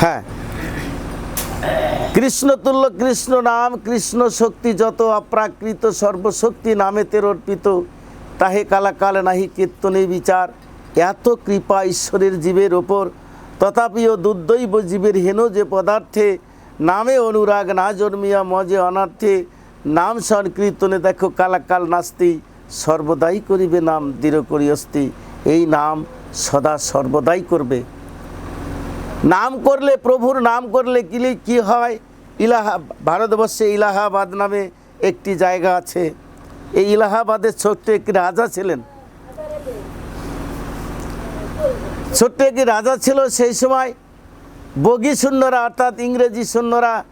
হ্যাঁ। কৃষ্ণতুল্য কৃষ্ণ নাম, কৃষ্ণ শক্তি যত, অপ্রাকৃত সর্বশক্তি নামেতে অর্পিত তাহে কালাকাল নাহি কীর্তনে বিচার। এত কৃপা ঈশ্বরের জীবের ওপর। তথাপিও দুর্দৈব জীবের হেন যে পদার্থে, নামে অনুরাগ না জন্মিয়া মজে অনার্থে, নাম সংকীর্তনে দেখো কালাকাল নাস্তি, সর্বদাই করিবে নাম দৃঢ় করিয়স্তি। এই নাম সদা সর্বদাই করবে। নাম করলে প্রভুর নাম করলে কি কি হয়? ইলাহা ভারতবর্ষে ইলাহাবাদ নামে একটি জায়গা আছে। এই ইলাহাবাদের ছোট্ট একটি রাজা ছিলেন। ছোট্ট একটি রাজা ছিল সেই সময়। বগি শূন্যরা অর্থাৎ ইংরেজি শূন্যরা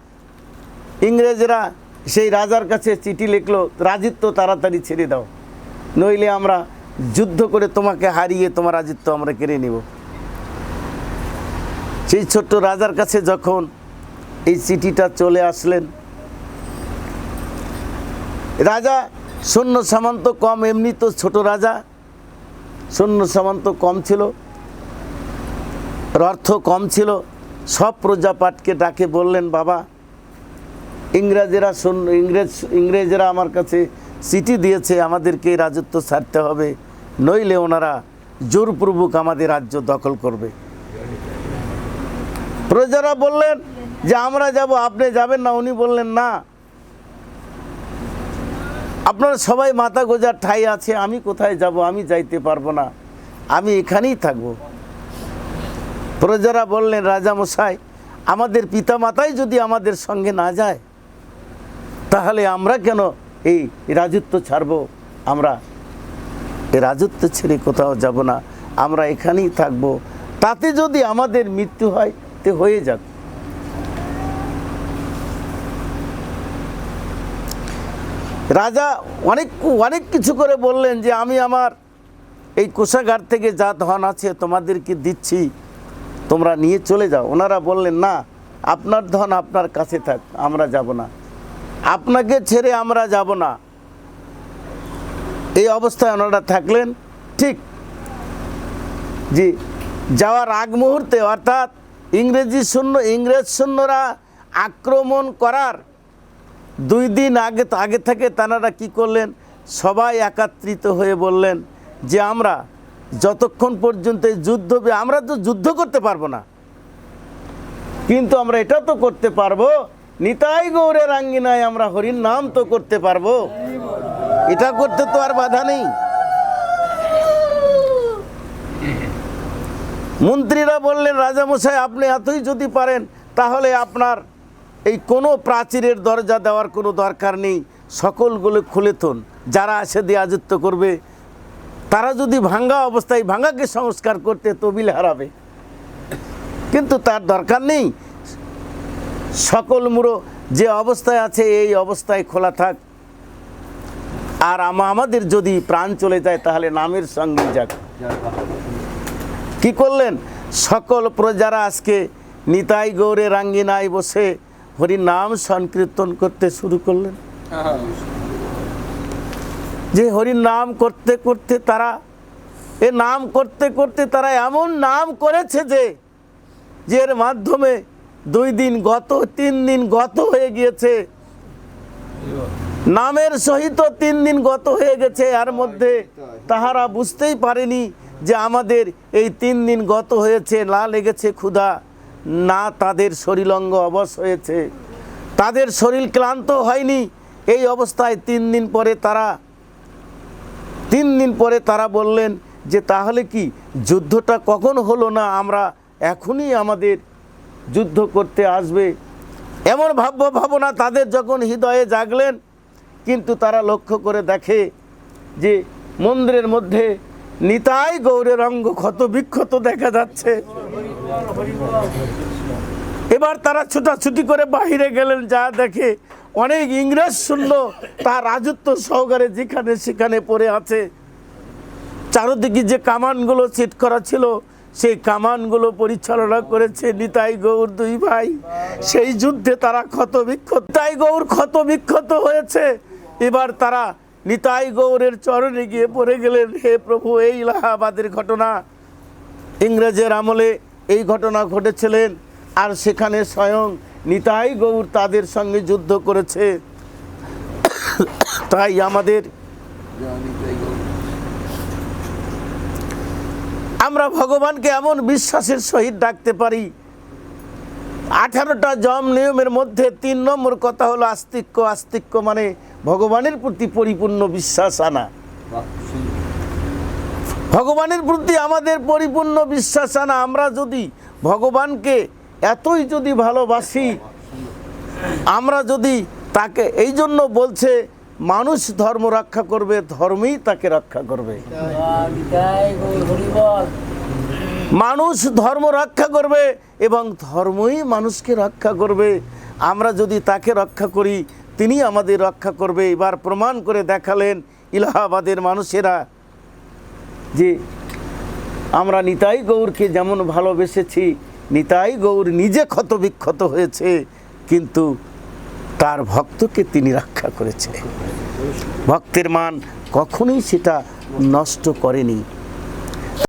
ইংরেজরা সেই রাজার কাছে চিঠি লিখলো, রাজিত্ব তাড়াতাড়ি ছেড়ে দাও। নইলে আমরা যুদ্ধ করে তোমাকে হারিয়ে তোমার রাজিত্ব আমরা কেড়ে নেব। সেই ছোট্ট রাজার কাছে যখন এই চিঠিটা চলে আসলেন, রাজা, সৈন্য সামন্ত কম এমনি তো ছোট রাজা। সৈন্য সামন্ত কম ছিল অর্থ কম ছিল। সব প্রজাপাটকে ডাকে বললেন, বাবা, ইংরেজেরা সৈন্য, ইংরেজ, ইংরেজরা আমার কাছে চিঠি দিয়েছে, আমাদেরকে রাজত্ব ছাড়তে হবে। নইলে ওনারা জোরপূর্বক আমাদের রাজ্য দখল করবে। প্রজারা বললেন যে আমরা যাব, আপনি যাবেন না? উনি বললেন, না। আপনারা সবাই মাথা গোজার ঠাই আছে, আমি কোথায় যাব, আমি যাইতে পারব না, আমি এখানেই থাকব। প্রজারা বললেন, রাজা মশাই, আমাদের পিতামাতাই যদি আমাদের সঙ্গে না যায়, তাহলে আমরা কেন এই রাজত্ব ছাড়বো? আমরা এই রাজত্ব ছেড়ে কোথাও যাব না, আমরা এখানেই থাকব। তাতে যদি আমাদের মৃত্যু হয় তে হয়ে যাক। রাজা অনেক অনেক কিছু করে বললেন যে, আমি আমার এই কোষাগার থেকে যা ধন আছে তোমাদেরকে দিচ্ছি, তোমরা নিয়ে চলে যাও। ওনারা বললেন, না, আপনার ধন আপনার কাছে থাক, আমরা যাব না। আপনাকে ছেড়ে আমরা যাব না। এই অবস্থায় ওনারা থাকলেন, ঠিক। জি, যাওয়ার আগ মুহূর্তে অর্থাৎ ইংরেজি সৈন্য, ইংরেজ সৈন্যরা আক্রমণ করার দুই দিন আগে আগে থেকে তানারা কি করলেন? সবাই একাত্রিত হয়ে বললেন যে আমরা যতক্ষণ পর্যন্ত এই যুদ্ধ আমরা তো যুদ্ধ করতে পারব না। কিন্তু আমরা এটা তো করতে পারব, নিতাই গৌরের আঙ্গিনায় আমরা হরির নাম তো করতে পারব। এটা করতে তো আর বাধা নেই। মন্ত্রীরা বললেন, রাজামশাই, আপনি এতই যদি পারেন, তাহলে আপনার এই কোনো প্রাচীরের দরজা দেওয়ার কোনো দরকার নেই। সকলগুলো খুলে থন। যারা আসে দিয়ে করবে। তারা যদি ভাঙ্গা অবস্থায় ভাঙ্গাকে সংস্কার করতে তবিল হারাবে। কিন্তু তার দরকার নেই। সকল মুড়ো যে অবস্থায় আছে, এই অবস্থায় খোলা থাক। আর আমা- আমাদের যদি প্রাণ চলে যায়, তাহলে নামের সঙ্গে যাক। কি করলেন? সকল প্রজারা আজকে নিতাই গৌরে রাঙ্গিনায় বসে হরি নাম সংকীর্তন করতে শুরু করলেন। যে হরির নাম করতে করতে তারা, এ নাম করতে করতে তারা এমন নাম করেছে যে এর মাধ্যমে দুই দিন গত, তিন দিন গত হয়ে গিয়েছে। নামের সহিত তিন দিন গত হয়ে গেছে এর মধ্যে তাহারা বুঝতেই পারেনি যে আমাদের এই তিন দিন গত হয়েছে, না লেগেছে ক্ষুধা, না তাদের শরীরঙ্গ অবশ হয়েছে। তাদের শরীর ক্লান্ত হয়নি, এই অবস্থায় তিন দিন পরে তারা, তিন দিন পরে তারা বললেন যে, তাহলে কি যুদ্ধটা কখন হলো না আমরা এখনই আমাদের যুদ্ধ করতে আসবে? এমন ভাব্য ভাবনা তাদের যখন হৃদয়ে জাগলেন, কিন্তু তারা লক্ষ্য করে দেখে যে, মন্দিরের মধ্যে নিতাই গৌরের অঙ্গ ক্ষত বিক্ষত দেখা যাচ্ছে। এবার তারা ছুটাছুটি করে বাইরে গেলেন, যা দেখে অনেক ইংরেজ শূন্য তার রাজত্ব সহকারে যেখানে সেখানে পড়ে আছে। চারদিকে যে কামানগুলো সেট করা ছিল, সেই কামানগুলো পরিচালনা করেছে নিতাই গৌর দুই ভাই। সেই যুদ্ধে তারা ক্ষত বিক্ষত, নিতাই গৌর ক্ষত বিক্ষত হয়েছে। এবার তারা নিতাই গৌরের চরণে গিয়ে পড়ে গেলেন, হে প্রভু, এই ইলাহাবাদের ঘটনা। ইংরেজের আমলে এই ঘটনা ঘটেছিলেন, আর সেখানে স্বয়ং নিতাই গৌর তাদের সঙ্গে যুদ্ধ করেছে। তাই আমাদের আমরা ভগবানকে এমন বিশ্বাসের সহিত ডাকতে পারি। আঠারোটা জম নিয়মের মধ্যে তিন নম্বর কথা হলো আস্তিক্য আস্তিক্য মানে ভগবানের প্রতি পরিপূর্ণ বিশ্বাস আনা। ভগবানের প্রতি আমাদের পরিপূর্ণ বিশ্বাস আনা। আমরা যদি ভগবানকে এতই যদি ভালোবাসি, আমরা যদি তাকে, এই জন্য বলছে, মানুষ ধর্ম রক্ষা করবে, ধর্মই তাকে রক্ষা করবে। মানুষ ধর্ম রক্ষা করবে এবং ধর্মই মানুষকে রক্ষা করবে। আমরা যদি তাকে রক্ষা করি তিনি আমাদের রক্ষা করবে। এবার প্রমাণ করে দেখালেন ইলাহাবাদের মানুষেরা যে আমরা নিতাই গৌরকে যেমন ভালোবেসেছি, নিতাই গৌর নিজে ক্ষত বিক্ষত হয়েছে, কিন্তু তার ভক্তকে তিনি রক্ষা করেছে। ভক্তের মান কখনোই সেটা নষ্ট করেনি।